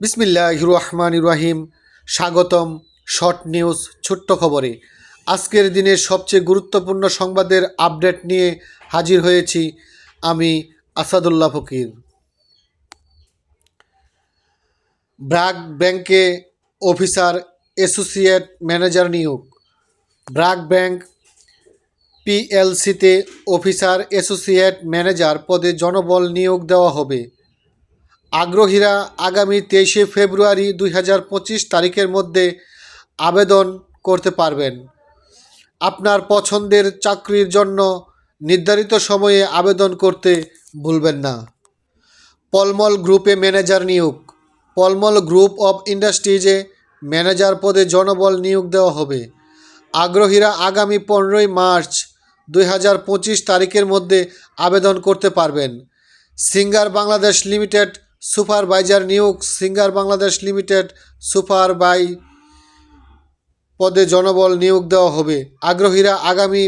বিসমিল্লাহ রহমান রাহিম। স্বাগতম short news, ছোট্ট খবরে। আজকের দিনের সবচেয়ে গুরুত্বপূর্ণ সংবাদের আপডেট নিয়ে হাজির হয়েছি আমি আসাদুল্লাহ ফকির। ব্র্যাক ব্যাংকে অফিসার অ্যাসোসিয়েট ম্যানেজার নিয়োগ। ব্র্যাক ব্যাংক পিএলসিতে অফিসার অ্যাসোসিয়েট ম্যানেজার পদে জনবল নিয়োগ দেওয়া হবে। আগ্রহীরা আগামী তেইশে ফেব্রুয়ারি দুই হাজার পঁচিশ তারিখের মধ্যে আবেদন করতে পারবেন। আপনার পছন্দের চাকরির জন্য নির্ধারিত সময়ে আবেদন করতে ভুলবেন না। পলমল গ্রুপে ম্যানেজার নিয়োগ। পলমল গ্রুপ অফ ইন্ডাস্ট্রিজে ম্যানেজার পদে জনবল নিয়োগ দেওয়া হবে। আগ্রহীরা আগামী পনেরোই মার্চ দুই হাজার পঁচিশ তারিখের মধ্যে আবেদন করতে পারবেন। সিঙ্গার বাংলাদেশ লিমিটেড সুপারভাইজার নিয়োগ, সিঙ্গার বাংলাদেশ লিমিটেড সুপারবাই পদে জনবল নিয়োগ দেওয়া হবে। আগ্রহীরা আগামী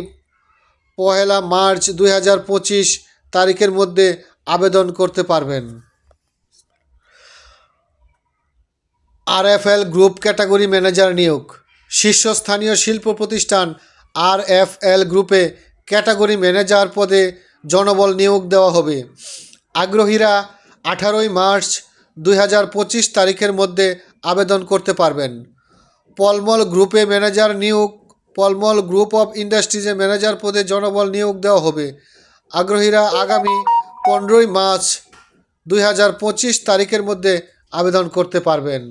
পহেলা মার্চ দুই হাজার পঁচিশ তারিখের মধ্যে আবেদন করতে পারবেন। আরএফএল গ্রুপ ক্যাটাগরি ম্যানেজার নিয়োগ। শীর্ষস্থানীয় শিল্প প্রতিষ্ঠান আরএফএল গ্রুপে ক্যাটাগরি ম্যানেজার পদে জনবল নিয়োগ দেওয়া হবে। আগ্রহীরা আঠারোই মার্চ দুই হাজার পঁচিশ তারিখের মধ্যে আবেদন করতে পারবেন। পলমল গ্রুপে ম্যানেজার নিয়োগ, পলমল গ্রুপ অফ ইন্ডাস্ট্রিজে ম্যানেজার পদে জনবল নিয়োগ দেওয়া হবে। আগ্রহীরা আগামী পনেরোই মার্চ দুই হাজার পঁচিশ তারিখের মধ্যে আবেদন করতে পারবেন।